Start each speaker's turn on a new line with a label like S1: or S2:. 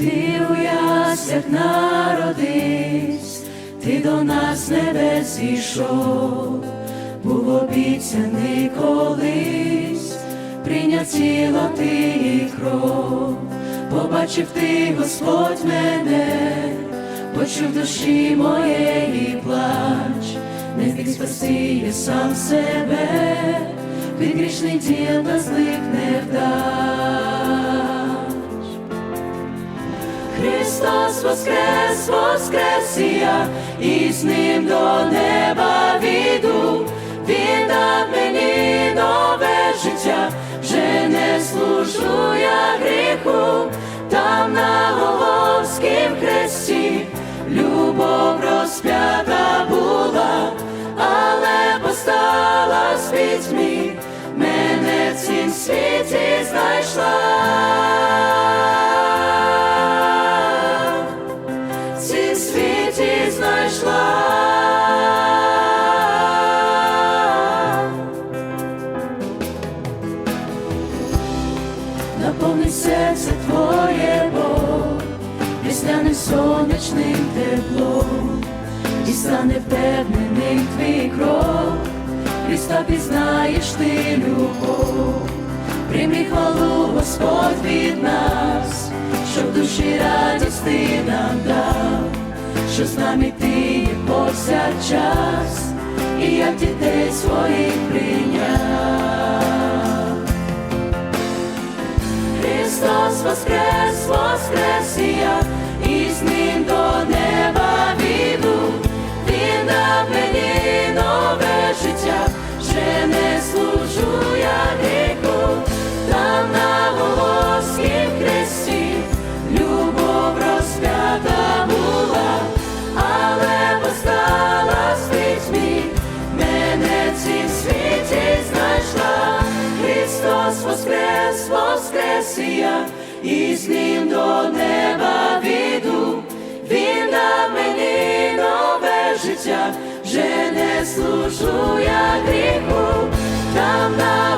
S1: Ти у яслях народись, ти до нас небес зійшов, був обіцяний колись, прийняв тіло ти і кров, побачив ти, Господь мене, почув душі моєї плач, не вміг спасти я сам себе, від грішних діл та злих Христос воскрес, воскрес і я, і з ним до неба віду, Він дав мені нове життя, вже не служу я гріху, світі знайшла. Наповни серце твоє Бог, весняним сонячним теплом, і стане впевнений твій крок, Христа пізнаєш ти любов, прийми хвалу Господь від нас, щоб душі радість нам дав, що з нами ти повсякчас, і як дітей своїх прийняв. Христос воскрес, воскрес і я, і з ним воскрес, воскрес і я, і з ним до неба віду, він на мені нове життя, вже не служу я гріху, там на